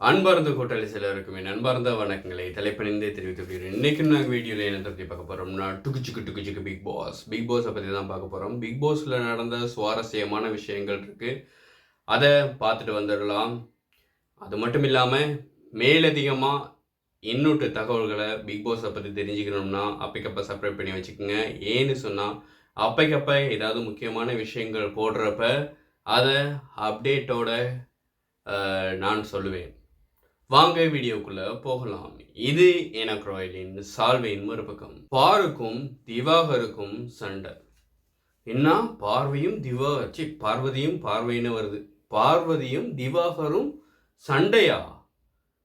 அன்பார்ந்த கூட்டாளி சிலருக்குமே அன்பார்ந்த வணக்கங்களை தலைப்பணிந்தே தெரிவித்து போகிறேன் இன்றைக்கு நாங்கள் வீடியோவில் என்ன பற்றி பார்க்க போகிறோம்னா டுக்குச்சுக்கு டுக்குச்சுக்கு பிக் பாஸ் பிக் பாஸை பற்றி தான் பார்க்க போகிறோம் பிக் பாஸில் நடந்த சுவாரஸ்யமான விஷயங்கள் இருக்குது அதை பார்த்துட்டு வந்துடலாம். அது மட்டும் இல்லாமல் மேலதிகமாக இன்னொரு தகவல்களை பிக் பாஸை பற்றி தெரிஞ்சுக்கணும்னா அப்பைக்கப்ப சப்ஸ்கிரைப் பண்ணி வச்சுக்கோங்க. ஏன்னு சொன்னால் அப்பைக்கப்ப ஏதாவது முக்கியமான விஷயங்கள் போடுறப்ப அதை அப்டேட்டோட நான் சொல்லுவேன். வாங்க வீடியோக்குள்ள போகலாம். இது எனக்கு ராயலின் சால்வையின் மறுபக்கம். பாருக்கும் திவாகருக்கும் சண்டை. என்ன? பார்வையும் திவா சி பார்வதியும் பார்வைன்னு வருது. பார்வதியும் திவாகரும் சண்டையா?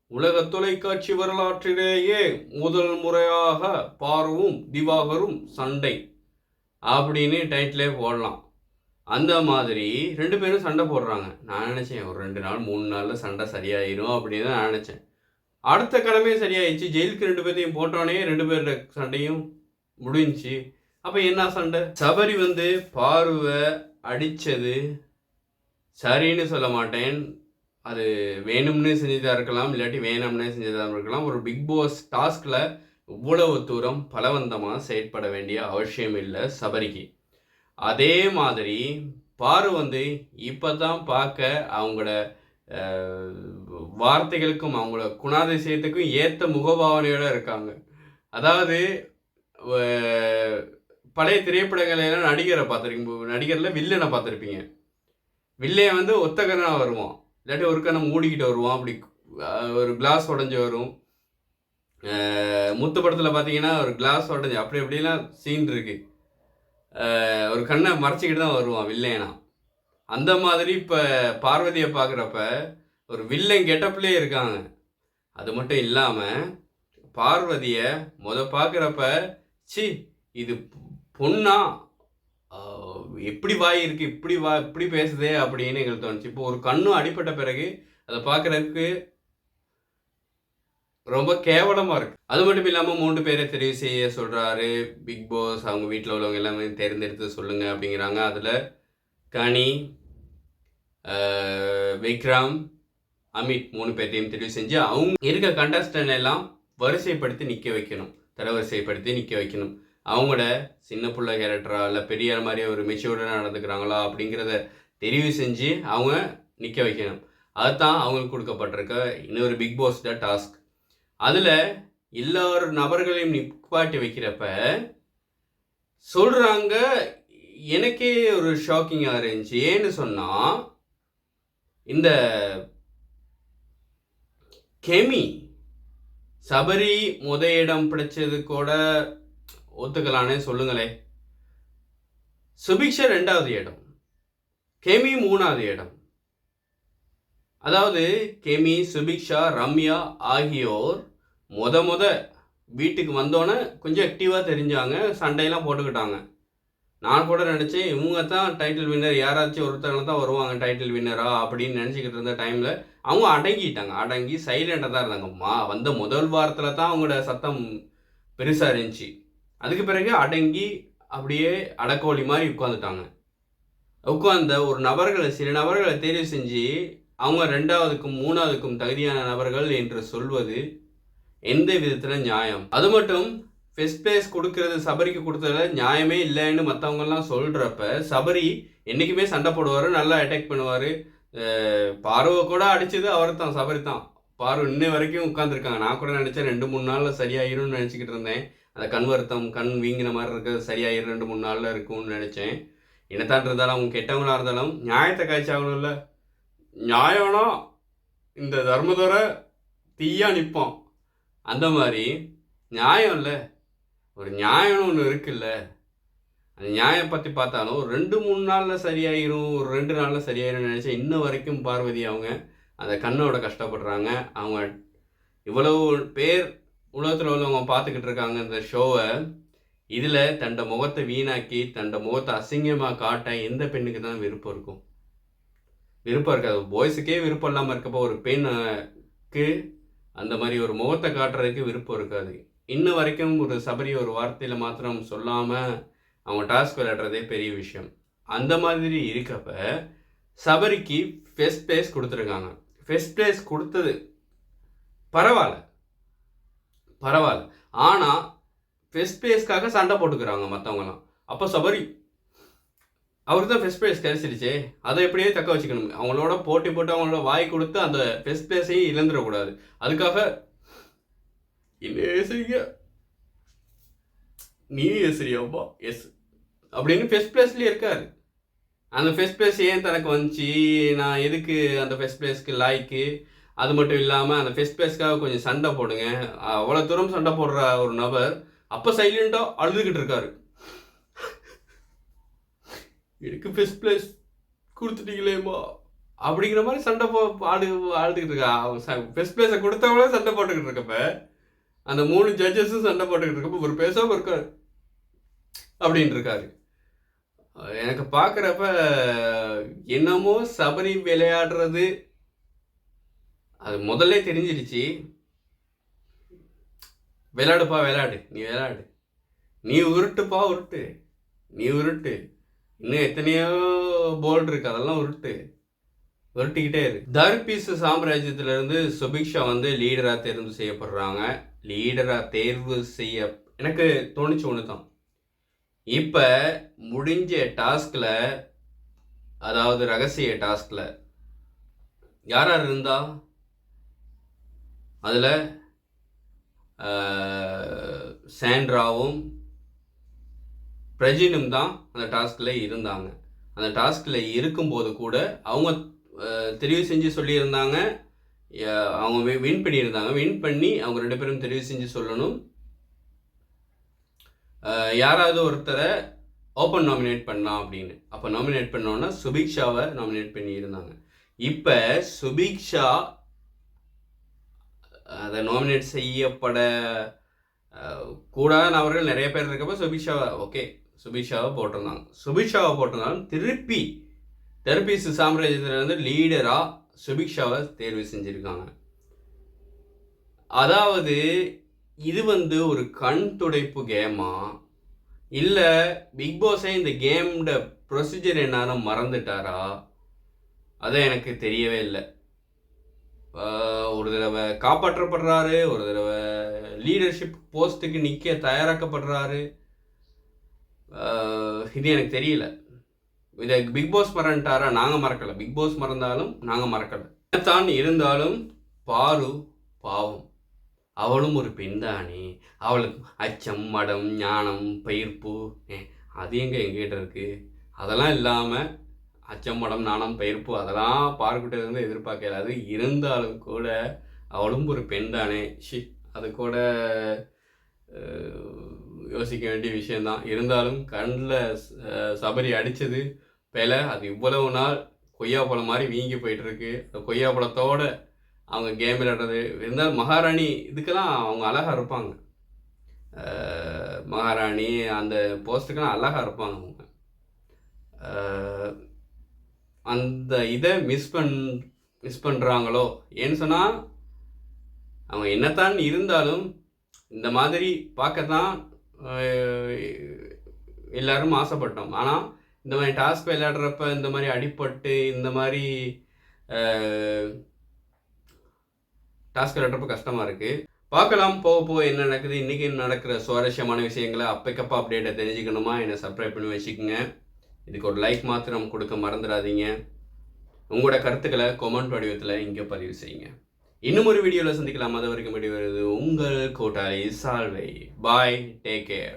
உலக தொலைக்காட்சி வரலாற்றிலேயே முதல் முறையாக பார்வும் திவாகரும் சண்டை. அப்படின்னு டைட்டிலே போடலாம். அந்த மாதிரி ரெண்டு பேரும் சண்டை போடுறாங்க. நான் நினச்சேன் ஒரு ரெண்டு நாள் மூணு நாளில் சண்டை சரியாயிரும் அப்படின்னு தான் நான் நினச்சேன். அடுத்த கிழமையே சரியாயிடுச்சு. ஜெயிலுக்கு ரெண்டு பேர்த்தையும் போட்டோன்னே ரெண்டு பேரோட சண்டையும் முடிஞ்சிச்சு. அப்போ என்ன சண்டை? சபரி வந்து பார்வை அடித்தது சரின்னு சொல்ல மாட்டேன். அது வேணும்னு செஞ்சதாக இருக்கலாம் இல்லாட்டி வேணும்னே செஞ்சதாக இருக்கலாம். ஒரு பிக் பாஸ் டாஸ்கில் இவ்வளவு தூரம் பலவந்தமாக செயற்பட வேண்டிய அவசியம் இல்லை சபரிக்கு. அதே மாதிரி பாரு வந்து இப்போ தான் பார்க்க அவங்களோட வார்த்தைகளுக்கும் அவங்களோட குணாதிசயத்துக்கும் ஏற்ற முகபாவனையோடு இருக்காங்க. அதாவது பழைய திரைப்படங்கள் எல்லாம் நடிகரை பார்த்துருக்கீங்க நடிகரில் வில்லனை பார்த்துருப்பீங்க. வில்லையன் வந்து ஒத்தகனாக வருவான். இல்லாட்டி ஒரு கண்ணை மூடிக்கிட்டு வருவான் அப்படி ஒரு கிளாஸ் உடஞ்சி வரும். முத்து படத்தில் பார்த்தீங்கன்னா ஒரு கிளாஸ் உடஞ்சி அப்படி அப்படிலாம் சீன் இருக்குது ஒரு கண்ணை மறைச்சிக்கிட்டு தான் வருவான் வில்லேனா. அந்த மாதிரி இப்போ பார்வதியை பார்க்குறப்ப ஒரு வில்லன் கெட்டப்லேயே இருக்காங்க. அது மட்டும் இல்லாமல் பார்வதியை முத பார்க்குறப்ப சி இது பொண்ணா? எப்படி வாய் இருக்கு? இப்படி வா இப்படி பேசுதே அப்படின்னு எங்களுக்கு தோணுச்சு. இப்போ ஒரு கண்ணும் அடிப்பட்ட பிறகு அதை பார்க்குறதுக்கு ரொம்ப கேவலமாக இருக்கு. அது மட்டும் இல்லாமல் மூன்று பேரை தெரிவு செய்ய சொல்கிறாரு பிக் பாஸ் அவங்க வீட்டில் உள்ளவங்க எல்லாமே தேர்ந்தெடுத்து சொல்லுங்க அப்படிங்கிறாங்க. அதில் கனி விக்ரம் அமித் மூணு பேர்த்தையும் தெரிவு செஞ்சு அவங்க இருக்க கண்டஸ்டன் எல்லாம் வரிசைப்படுத்தி நிற்க வைக்கணும். தரவரிசைப்படுத்தி நிற்க வைக்கணும். அவங்களோட சின்ன பிள்ளை கேரக்டரா இல்லை பெரிய மாதிரி ஒரு மெச்சூர்டாக நடந்துக்கிறாங்களா அப்படிங்கிறத தெரிவு செஞ்சு அவங்க நிற்க வைக்கணும். அதுதான் அவங்களுக்கு கொடுக்கப்பட்டிருக்க இன்னொரு பிக் பாஸ்ட டாஸ்க் அதில் எல்லார் நபர்களையும் நிப்பாட்டி வைக்கிறப்ப சொல்கிறாங்க எனக்கே ஒரு ஷாக்கிங்காக இருந்துச்சு. ஏன்னு சொன்னால் இந்த கெமி சபரி முத இடம் பிடிச்சது கூட ஒத்துக்கலானே சொல்லுங்களே. சுபிக்ஷா ரெண்டாவது இடம். கெமி மூணாவது இடம். அதாவது கெமி சுபிக்ஷா ரம்யா ஆகியோர் முத முத வீட்டுக்கு வந்தோன்னே கொஞ்சம் ஆக்டிவாக தெரிஞ்சாங்க. சண்டையெல்லாம் போட்டுக்கிட்டாங்க. நான் கூட நினச்சேன் இவங்க தான் டைட்டில் வின்னர் யாராச்சும் ஒருத்தவங்க தான் வருவாங்க டைட்டில் வின்னரா அப்படின்னு நினச்சிக்கிட்டு இருந்த டைமில் அவங்க அடங்கிட்டாங்க. அடங்கி சைலண்டாக தான் இருந்தாங்க. மா வந்த முதல் வாரத்தில் தான் அவங்களோட சத்தம் பெருசாக இருந்துச்சு. அதுக்கு பிறகு அடங்கி அப்படியே அடக்கோழி மாதிரி உட்காந்துட்டாங்க உட்கார்ந்த ஒரு நபர்களை சில நபர்களை தேர்வு செஞ்சு அவங்க ரெண்டாவதுக்கும் மூணாவதுக்கும் தகுதியான நபர்கள் என்று சொல்வது எந்த விதத்தில் நியாயம்? அது மட்டும் ஃபெஸ்ட் பிளேஸ் கொடுக்கறது சபரிக்கு கொடுத்ததுல நியாயமே இல்லைன்னு மற்றவங்கெல்லாம் சொல்கிறப்ப சபரி என்றைக்குமே சண்டை போடுவார் நல்லா அட்டாக் பண்ணுவார். பார்வை கூட அடிச்சது அவர் தான் சபரி தான் பார்வை இன்ன வரைக்கும் உட்காந்துருக்காங்க நான் கூட நினச்சேன் ரெண்டு மூணு நாளில் சரியாயிரும்னு நினச்சிக்கிட்டு இருந்தேன். அந்த கண் வருத்தம் கண் வீங்கின மாதிரி இருக்கிறது சரியாயிரும் ரெண்டு மூணு நாளில் இருக்கும்னு நினச்சேன். என்னத்தான் இருந்தாலும் அவங்க கெட்டவங்களாக இருந்தாலும் நியாயத்தை காய்ச்சாகணும்ல நியாயம்னா இந்த தர்மதுரை தீயாக நிற்பான் அந்த மாதிரி நியாயம் இல்லை ஒரு நியாயம்னு ஒன்று இருக்குல்ல. அந்த நியாயம் பற்றி பார்த்தாலும் ஒரு ரெண்டு மூணு நாளில் சரியாயிரும் ஒரு ரெண்டு நாளில் சரியாயிரும் நினச்சேன் இன்ன வரைக்கும் பார்வதி அவங்க அந்த கண்ணோட கஷ்டப்படுறாங்க. அவங்க இவ்வளவு பேர் உலகத்தில் உள்ளவங்க பார்த்துக்கிட்டு இருக்காங்க இந்த ஷோவை இதில் தண்ட முகத்தை வீணாக்கி தண்ட முகத்தை அசிங்கமாக காட்ட எந்த பெண்ணுக்கு தான் விருப்பம் இருக்கும்? விருப்பம் இருக்காது. பாய்ஸுக்கே விருப்பம் இல்லாமல் இருக்கப்போ ஒரு பெண்ணுக்கு அந்த மாதிரி ஒரு முகத்தை காட்டுறதுக்கு விருப்பம் இருக்காது. இன்ன வரைக்கும் ஒரு சபரி ஒரு வார்த்தையில் மாத்திரம் சொல்லாமல் அவங்க டாஸ்க் விளையாடுறதே பெரிய விஷயம். அந்த மாதிரி இருக்கப்ப சபரிக்கு ஃபெஸ்ட் பிளேஸ் கொடுத்துருக்காங்க. ஃபெஸ்ட் பிளேஸ் கொடுத்தது பரவாயில்ல. பரவாயில்ல. ஆனால் ஃபெஸ்ட் ப்ளேஸ்க்காக சண்டை போட்டுக்கிறாங்க மற்றவங்களாம் அப்போ சபரி அவருக்கு தான் ஃபெஸ்ட் பிளேஸ் கிடைச்சிருச்சு அதை எப்படியே தக்க வச்சுக்கணும். அவங்களோட போட்டி போட்டு அவங்களோட வாய் கொடுத்து அந்த ஃபெஸ்ட் ப்ளேஸையும் இழந்துடக்கூடாது. அதுக்காக என்ன நீ எசுறியாப்பா எஸ் அப்படின்னு ஃபெஸ்ட் ப்ளேஸ்லேயே இருக்காரு. அந்த ஃபெஸ்ட் ப்ளேஸ் ஏன் தனக்கு வந்துச்சு? நான் எதுக்கு அந்த ஃபெஸ்ட் ப்ளேஸ்க்கு லாய்க்கு அது மட்டும் இல்லாமல் அந்த ஃபெஸ்ட் ப்ளேஸ்க்காக கொஞ்சம் சண்டை போடுங்க. அவ்வளோ தூரம் சண்டை போடுற ஒரு நபர் அப்போ சைலண்ட்டாக அழுதுகிட்டு இருக்காரு. எனக்கு ஃபெஸ்ட் ப்ளேஸ் கொடுத்துட்டீங்களேம்மா. அப்படிங்கிற மாதிரி சண்டை போ ஆடு ஆடுகிட்டு இருக்கா. ஃபெஸ்ட் ப்ளேஸை கொடுத்தவங்களே சண்டை போட்டுக்கிட்டு இருக்கப்ப அந்த மூணு ஜட்ஜஸும் சண்டை போட்டுக்கிட்டு இருக்கப்ப ஒரு பேசாமல் இருக்காரு. அப்படின்னு இருக்காரு. எனக்கு பார்க்குறப்ப என்னமோ சபரி விளையாடுறது அது முதல்ல தெரிஞ்சிடுச்சு. விளையாடுப்பா விளையாடு. நீ விளையாடு. நீ உருட்டுப்பா உருட்டு. நீ உருட்டு. இன்னும் எத்தனையோ போல்டு இருக்கு. அதெல்லாம் உருட்டு. உருட்டிக்கிட்டே இருக்கு. தர்பீஸ் சாம்ராஜ்யத்திலிருந்து சுபிக்ஷா வந்து லீடராக தேர்வு செய்யப்படுறாங்க. லீடராக தேர்வு செய்ய எனக்கு தோணுச்சு ஒன்று தான் இப்போ முடிஞ்ச டாஸ்கில் அதாவது ரகசிய டாஸ்கில் யார் யார் இருந்தா? அதில் சாண்ட்ராவும் பிரஜினும் தான் அந்த டாஸ்கில் இருந்தாங்க. அந்த டாஸ்கில் இருக்கும்போது கூட அவங்க தெரிவு செஞ்சு சொல்லியிருந்தாங்க. அவங்க வின் பண்ணியிருந்தாங்க. வின் பண்ணி அவங்க ரெண்டு பேரும் தெரிவு செஞ்சு சொல்லணும். யாராவது ஒருத்தரை ஓப்பன் நாமினேட் பண்ணலாம் அப்படின்னு. அப்போ நாமினேட் பண்ணோன்னா சுபிக்ஷாவை நாமினேட் பண்ணியிருந்தாங்க. இப்போ சுபிக்ஷா அதை நாமினேட் செய்யப்பட கூடாத நபர்கள் நிறைய பேர் இருக்கப்போ சுபிக்ஷாவை ஓகே சுபிஷாவை போட்டிருந்தாங்க சுபிக்ஷாவை போட்டிருந்தாலும் திருப்பி தெரபிஸ் சாம்ராஜ்யத்தில் வந்து லீடராக சுபிக்ஷாவை தேர்வு செஞ்சுருக்காங்க. அதாவது இது வந்து ஒரு கண் துடைப்பு கேமா? இல்லை பிக் பாஸே இந்த கேமோட ப்ரொசீஜர் என்னன்னு மறந்துட்டாரா? அதை எனக்கு தெரியவே இல்லை. ஒரு தடவை காப்பாற்றப்படுறாரு ஒரு தடவை லீடர்ஷிப் போஸ்ட்டுக்கு நிற்க தயாராக்கப்படுறாரு. இது எனக்கு தெரியல. இதை பிக் பாஸ் மறந்துட்டாரா? நாங்கள் மறக்கலை. பிக் பாஸ் மறந்தாலும் நாங்கள் மறக்கலை. தான் இருந்தாலும் பாரு பாவம். அவளும் ஒரு பெண் தானே அவளுக்கு அச்சம் மடம் ஞானம் பயிர்ப்பு. அது எங்கே எங்கிட்ட இருக்குது அதெல்லாம் இல்லாமல் அச்சம் மடம் நாணம் பயிர்ப்பு அதெல்லாம் பார்க்கிட்ட இருந்து எதிர்பார்க்கல அது இருந்தாலும் கூட அவளும் ஒரு பெண் தானே ஷி அது கூட யோசிக்க வேண்டிய விஷயந்தான் இருந்தாலும் கண்ணில் சபரி அடித்தது பிலை அது இவ்வளவு நாள் கொய்யா பழம் மாதிரி வீங்கி போயிட்டுருக்கு. கொய்யா பழத்தோட அவங்க கேம் விளையாடுறது இருந்தாலும் மகாராணி இதுக்கெல்லாம் அவங்க அழகாக இருப்பாங்க. மகாராணி அந்த போஸ்ட்டுக்கெல்லாம் அழகாக இருப்பாங்க அவங்க. அந்த இதை மிஸ் பண் மிஸ் பண்ணுறாங்களோ ஏன்னு சொன்னால் அவங்க என்னத்தான் இருந்தாலும் இந்த மாதிரி பார்க்க தான் எல்லாரும் ஆசைப்பட்டோம். ஆனால் இந்த மாதிரி டாஸ்க் விளையாடுறப்ப இந்த மாதிரி அடிப்பட்டு இந்த மாதிரி டாஸ்க் விளையாடுறப்ப கஷ்டமாக இருக்குது பார்க்கலாம் போக போக என்ன நடக்குது. இன்றைக்கி நடக்கிற சுவாரஸ்யமான விஷயங்களை அப்பைக்கப்பா அப்டேட்டை தெரிஞ்சுக்கணுமா? என்னை சப்ஸ்கிரைப் பண்ணி வச்சுக்கோங்க. இதுக்கு ஒரு லைக் மாத்திரம் கொடுக்க மறந்துடாதீங்க. உங்களோட கருத்துக்களை கொமெண்ட் வடிவத்தில் இங்கே பதிவு செய்யுங்க. இன்னும் ஒரு வீடியோவில் சந்திக்கலாம். அது வரைக்கும் வருது? உங்கள் கோட்டாலி சால்வை. Bye take care